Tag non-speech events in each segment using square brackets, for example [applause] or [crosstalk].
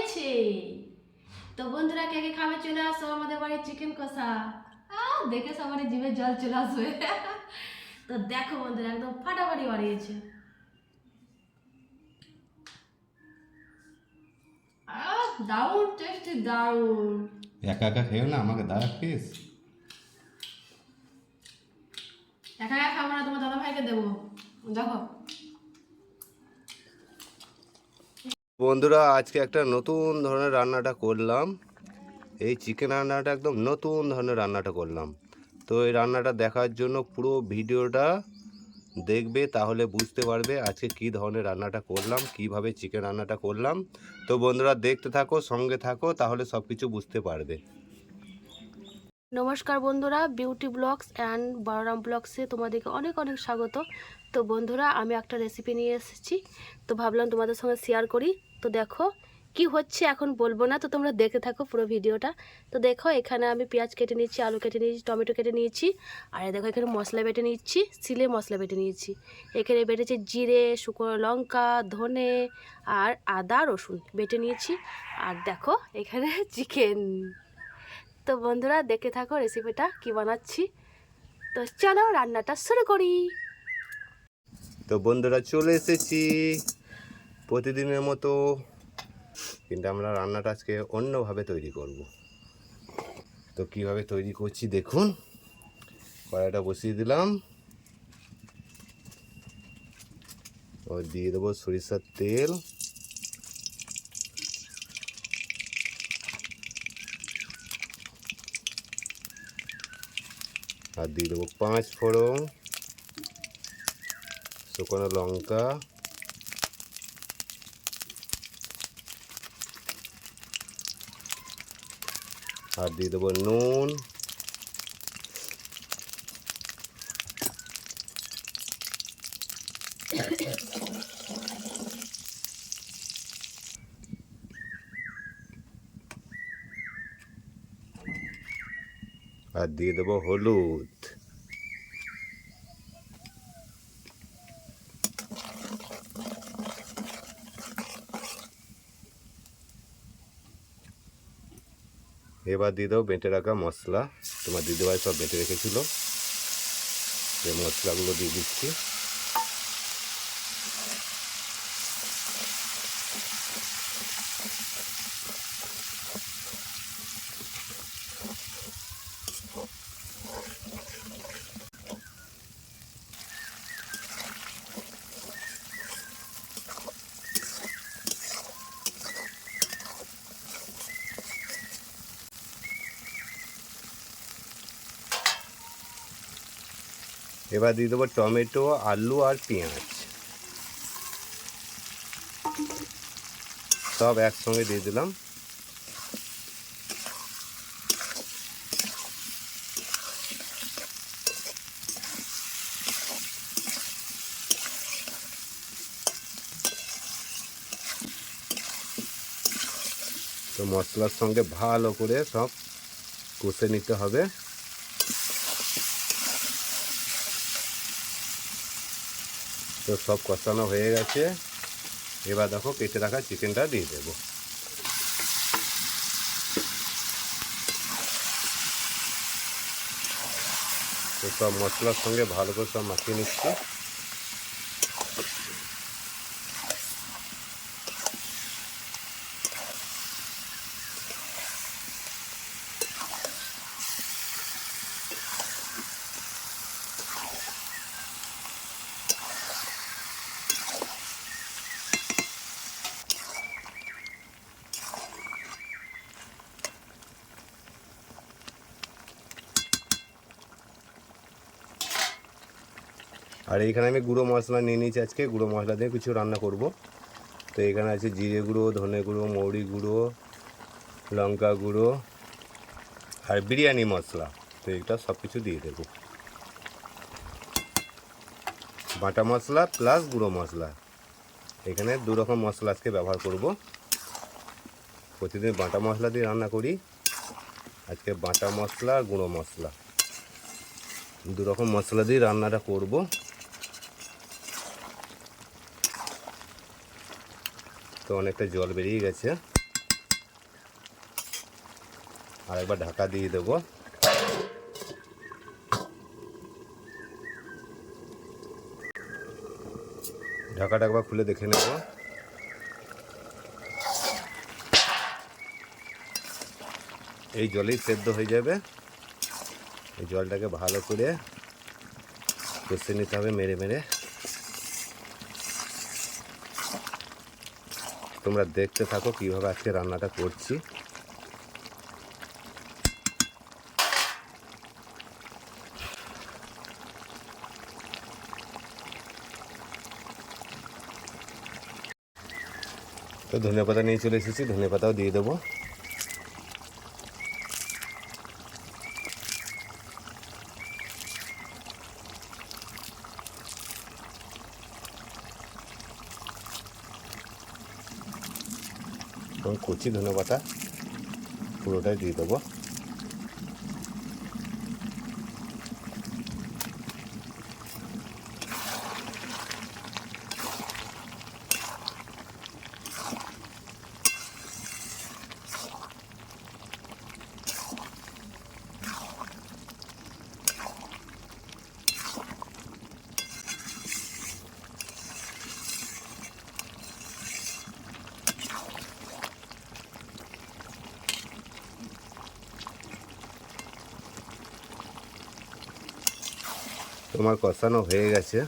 হয়েছে। তো বন্ধুরা কে কে খাবে চলে আসো আমাদের বাড়ির চিকেন কষা। দেখে সবারই জিভে জল চলে আসবে। তো দেখো বন্ধুরা একদম ফাটাফাটি বাড়িয়েছে। দারুণ টেস্টি দারুণ। একা একা খেয়েও না? আমাকে দাও এক পিস একা একা খাব না তোমার দাদা ভাইকে দেবো। দেখো। বন্ধুরা, আজকে একটা নতুন ধরনের রান্নাটা করলাম। এই চিকেন রান্নাটা একদম নতুন ধরনের রান্নাটা করলাম। তো এই রান্নাটা দেখার জন্য পুরো ভিডিওটা দেখবে, তাহলে বুঝতে পারবে আজকে কী ধরনের রান্নাটা করলাম, কীভাবে চিকেন রান্নাটা করলাম। তো বন্ধুরা, দেখতে থাকো, সঙ্গে থাকো, তাহলে সব কিছু বুঝতে পারবে। নমস্কার বন্ধুরা বিউটি ব্লগস অ্যান্ড বলরাম ব্লগসে তোমাদেরকে অনেক অনেক স্বাগত। তো বন্ধুরা, আমি একটা রেসিপি নিয়ে এসেছি। তো ভাবলাম তোমাদের সঙ্গে শেয়ার করি। তো দেখো, কি হচ্ছে এখন বলব না, তো তোমরা দেখতে থাকো পুরো ভিডিওটা। তো দেখো, এখানে আমি পেঁয়াজ কেটে নিয়েছি, আলু কেটে নিয়েছি, টমেটো কেটে নিয়েছি, আর দেখো এখানে মশলা বেটে নিচ্ছি সিলে মশলা বেটে নিয়েছি। এখানে বেটেছে জিরে, শুকনো লঙ্কা, ধনে, আর আদা, রসুন বেটে নিয়েছি। আর দেখো, এখানে [laughs] চিকেন। তো বন্ধুরা দেখে থাকো রেসিপিটা কি বানাচ্ছি। তো চলো রান্নাটা শুরু করি। তো বন্ধুরা, চলে এসেছি। প্রতিদিনের মতো কিন্তু আমরা রান্নাটা আজকে অন্যভাবে তৈরি করব। তো কীভাবে তৈরি করছি দেখুন। কড়াইটা বসিয়ে দিলাম। ও দিয়ে দেবো সরিষার তেল। আর দিয়ে দেবো পাঁচ ফোড়ন, শুকনো লঙ্কা। আর দিয়ে দেবো নুন আর দিয়ে দেবো হলুদ এবার দিয়ে দাও বেঁটে রাখা মশলা। তোমার দিদিভাই সব বেঁটে রেখেছিল। যে মশলাগুলো দিয়ে দিচ্ছি। এবার দিয়ে দেবো টমেটো, আলু আর পেঁয়াজ। সব একসঙ্গে দিয়ে দিলাম। তো মশলার সঙ্গে ভালো করে সব কষে নিতে হবে। তো সব কষানো হয়ে গেছে। এবার দেখো কেটে রাখা চিকেনটা দিয়ে দেবো। তো সব মশলার সঙ্গে ভালো করে সব মাখিয়ে নিচ্ছি। আর এইখানে আমি গুঁড়ো মশলা নিয়ে নিয়েছি আজকে। গুঁড়ো মশলা দিয়ে কিছু রান্না করব। তো এখানে আছে জিরে গুঁড়ো, ধনে গুঁড়ো, মৌরি গুঁড়ো, লঙ্কা গুঁড়ো আর বিরিয়ানি মশলা। তো এটা সব কিছু দিয়ে দেবো। বাটা মশলা প্লাস গুঁড়ো মশলা। এখানে দু রকম মশলা আজকে ব্যবহার করব। প্রতিদিন বাটা মশলা দিয়ে রান্না করি। আজকে বাটা মশলা আর গুঁড়ো মশলা। দু রকম মশলা দিয়ে রান্নাটা করব। তো অনেকটা জল বেরিয়ে গেছে। আর একবার ঢাকা দিয়ে দেবো। ঢাকাটা একবার খুলে দেখে নেব। এই জলেই সেদ্ধ হয়ে যাবে। এই জলটাকে ভালো করে কষে নিতে হবে, মেরে মেরে। তোমরা দেখতে থাকো কীভাবে আজকে রান্নাটা করছি। তো ধনে পাতা নিয়ে চলে এসেছি ধনে পাতাও দিয়ে দেবো। এবং কচি ধনে পাতা পুরোটাই দিয়ে দেবো। তোমার কষানো হয়ে গেছে।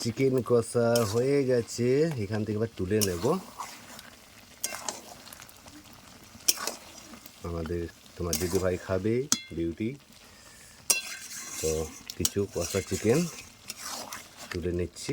চিকেন কষা হয়ে গেছে। এখান থেকে এবার তুলে নেব। আমাদের, তোমার দিদি ভাই খাবে বিউটি তো কিছু কষা চিকেন তুলে নিচ্ছি।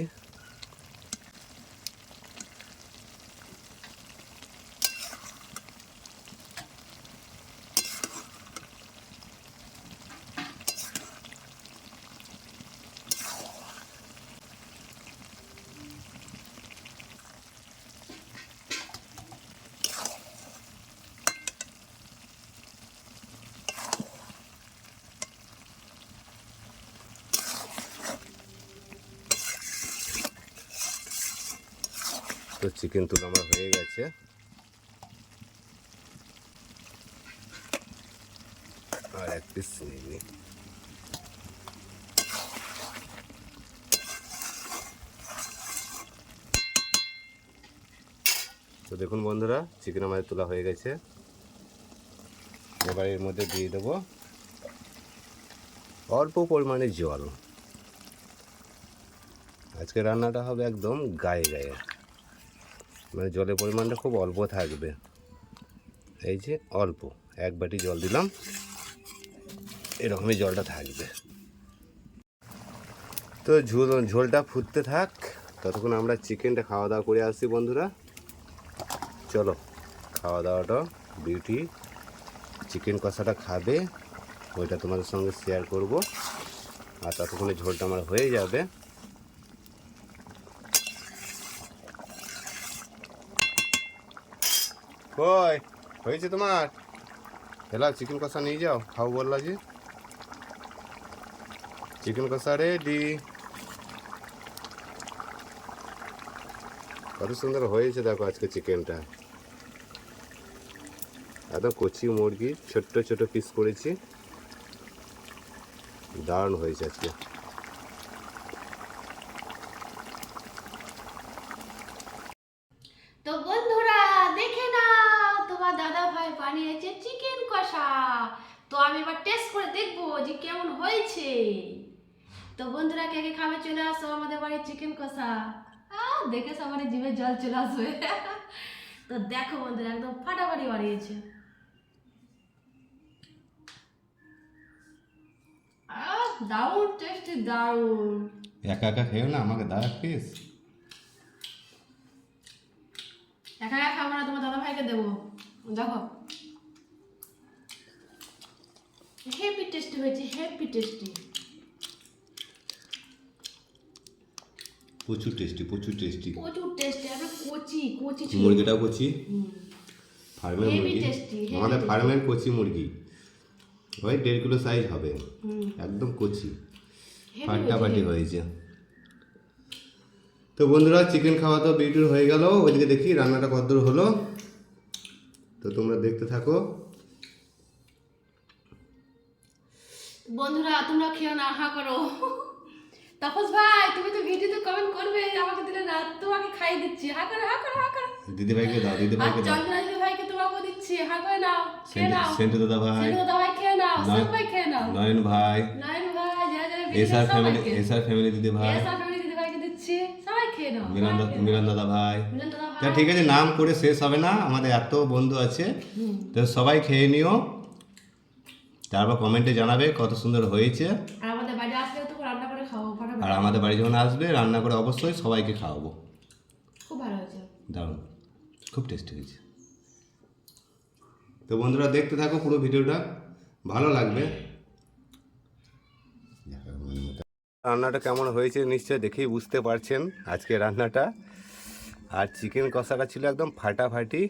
তো চিকেন তুলো আমার হয়ে গেছে। আর এক পিস নিয়ে নিই তো দেখুন বন্ধুরা চিকেন আমাদের তোলা হয়ে গেছে। এবার এর মধ্যে দিয়ে দেবো অল্প পরিমাণে জল। আজকে রান্নাটা হবে একদম গায়ে গায়ে। মানে জলের পরিমাণটা খুব অল্প থাকবে। এই যে অল্প, এক বাটি জল দিলাম, এরকমই জলটা থাকবে। তো ঝোল, ঝোলটা ফুটতে থাক, ততক্ষণ আমরা চিকেনটা খাওয়া দাওয়া করে আসছি বন্ধুরা। চলো, খাওয়া দাওয়াটা, বিউটি, চিকেন কষাটা খাবে, ওইটা তোমাদের সঙ্গে শেয়ার করব। আর ততক্ষণে ঝোলটা আমার হয়ে যাবে। কই? হয়েছে তোমার? হেলা চিকেন কষা নিয়ে যাও। খাও বললা যে। চিকেন কষা রেডি কত সুন্দর হয়েছে দেখো আজকে চিকেনটা একদম কচি মুরগি, ছোট্ট ছোট পিস করেছি। দারুণ হয়েছে আজকে তো বন্ধুরা দেখে নাও তোমার দাদা ভাই বানিয়েছে চিকেন কষা। তো আমি এবার টেস্ট করে দেখব যে কেমন হয়েছে। তো বন্ধুরা কে কে খাবে চলে আসো আমাদের বাড়ির চিকেন কষা। দেখে সবার জিভে জল চলে আসবে। তো দেখো বন্ধুরা একদম ফাটাফাটি বানিয়েছে। দারুণ টেস্টি দারুণ। একা একা খেয়েও না? আমাকে দাও এক পিস একা একা খাব না তোমার দাদা ভাইকে দেবো। দেখো। হেভি টেস্টি হয়েছে হেভি টেস্টি প্রচুর টেস্টি প্রচুর টেস্টি প্রচুর টেস্টি একদম কচি কচি মুরগিটাও কচি? ফার্মের মুরগি? আমাদের ফার্মের কচি মুরগি। ওই দেড় কিলো সাইজ হবে। একদম কচি। ফাটাফাটি হয়েছে। হয়েছে। তো বন্ধুরা চিকেন খাওয়া তো বিউটির হয়ে গেল। ওইদিকে দেখি রান্নাটা কতদূর হলো। তো তোমরা দেখতে থাকো। বন্ধুরা তোমরা খেও না হা করো। তাপস ভাই তুমি তো ভিডিওতে কমেন্ট করবে আমাকে দিলে না তোমাকে খাই দিচ্ছি। হা করো হা করো হা করো। দিদিভাইকে দাও আর দিদিভাইকে দাও। চন্দনা দিদি ভাইকে তোমাকে দিচ্ছি। হা করে নাও খেয়ে নাও। সেন্টু দাদা ভাই সেটা দাদা ভাই খেয়ে নাও সব ভাই খেয়ে নাও। নয়ন ভাই নাইন ভাই যা যা এসআর ফ্যামিলি এসআর ফ্যামিলি দিদি ভাই এসআর ফ্যামিলি দিদি ভাইকে দিচ্ছি। সবাই খেয়ে নাও মিলন দা- মিলন দাদা ভাই। তা ঠিক আছে নাম করে শেষ হবে না আমাদের এত বন্ধু আছে। তো সবাই খেয়ে নিও। তারপর কমেন্টে জানাবে কত সুন্দর হয়েছে। আর আমাদের বাড়ি আসলে তো রান্না করে খাওয়াবো আর আমাদের বাড়ি যখন আসবে রান্না করে অবশ্যই সবাইকে খাওয়াবো। খুব ভালো হয়েছে। দারুণ। খুব টেস্টি হয়েছে। তো বন্ধুরা দেখতে থাকো পুরো ভিডিওটা। ভালো লাগবে। রান্নাটা কেমন হয়েছে নিশ্চয় দেখেই বুঝতে পারছেন আজকে রান্নাটা। আর চিকেন কষাটা ছিল একদম ফাটাফাটি।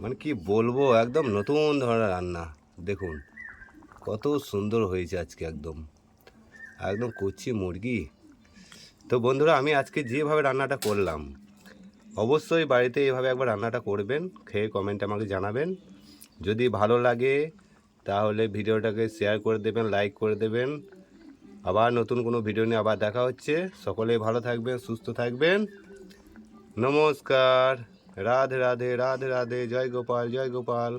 মানে কি বলব, একদম নতুন ধরনের রান্না। দেখুন, কত সুন্দর হয়েছে আজকে একদম। একদম কচি মুরগি। তো বন্ধুরা, আমি আজকে যেভাবে রান্নাটা করলাম, অবশ্যই বাড়িতে এইভাবে একবার রান্নাটা করবেন, খেয়ে কমেন্টে আমাকে জানাবেন। যদি ভালো লাগে, তাহলে ভিডিওটাকে শেয়ার করে দেবেন লাইক করে দেবেন। আবার নতুন কোনো ভিডিও নিয়ে আবার দেখা হচ্ছে। সকলেই ভালো থাকবেন, সুস্থ থাকবেন। নমস্কার। রাধে রাধে রাধে রাধে। জয় গোপাল জয় গোপাল।